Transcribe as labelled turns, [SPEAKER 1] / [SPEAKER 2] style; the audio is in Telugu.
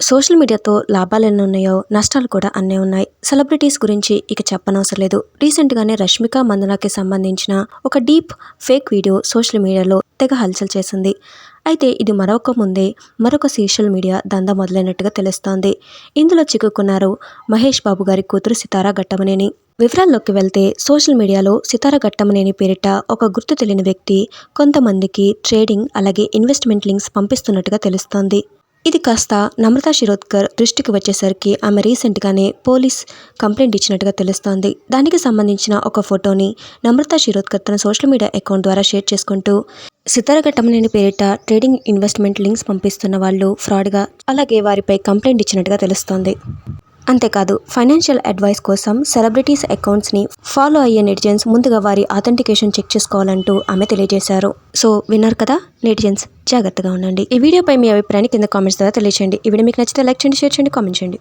[SPEAKER 1] సోషల్ మీడియాతో లాభాలు ఎన్ని ఉన్నాయో నష్టాలు కూడా అన్నీ ఉన్నాయి. సెలబ్రిటీస్ గురించి ఇక చెప్పనవసరం లేదు. రీసెంట్గానే రష్మిక మందనాకి సంబంధించిన ఒక డీప్ ఫేక్ వీడియో సోషల్ మీడియాలో తెగ హల్చల్ చేసింది. అయితే ఇది మరొక ముందే మరొక సోషల్ మీడియా దంద మొదలైనట్టుగా తెలుస్తోంది. ఇందులో చిక్కుకున్నారు మహేష్ బాబు గారి కూతురు సితారా ఘట్టమనేని. వివరాల్లోకి వెళ్తే సోషల్ మీడియాలో సితారా ఘట్టమనేని పేరిట ఒక గుర్తు తెలియని వ్యక్తి కొంతమందికి ట్రేడింగ్ అలాగే ఇన్వెస్ట్మెంట్ లింక్స్ పంపిస్తున్నట్టుగా తెలుస్తోంది. ఇది కాస్త నమ్రతా శిరోద్కర్ దృష్టికి వచ్చేసరికి ఆమె రీసెంట్గానే పోలీస్ కంప్లైంట్ ఇచ్చినట్టుగా తెలుస్తోంది. దానికి సంబంధించిన ఒక ఫోటోని నమ్రతా శిరోద్కర్ తన సోషల్ మీడియా అకౌంట్ ద్వారా షేర్ చేసుకుంటూ సితారఘట్టమనేని పేరిట ట్రేడింగ్ ఇన్వెస్ట్మెంట్ లింక్స్ పంపిస్తున్న వాళ్ళు ఫ్రాడ్గా అలాగే వారిపై కంప్లైంట్ ఇచ్చినట్టుగా తెలుస్తోంది. అంతేకాదు ఫైనాన్షియల్ అడ్వైస్ కోసం సెలబ్రిటీస్ అకౌంట్స్ని ఫాలో అయ్యే నెటిజన్స్ ముందుగా వారి ఆథెంటికేషన్ చెక్ చేసుకోవాలంటూ ఆమె తెలియజేశారు. సో విన్నారు కదా? నెటిజన్స్ జాగ్రత్తగా ఉండండి. ఈ వీడియోపై మీ అభిప్రాయాన్ని కింద కామెంట్స్ ద్వారా తెలియచేయండి. ఈ వీడియో మీకు నచ్చితే లైక్ చేయండి షేర్ చేయండి కామెంట్ చేయండి.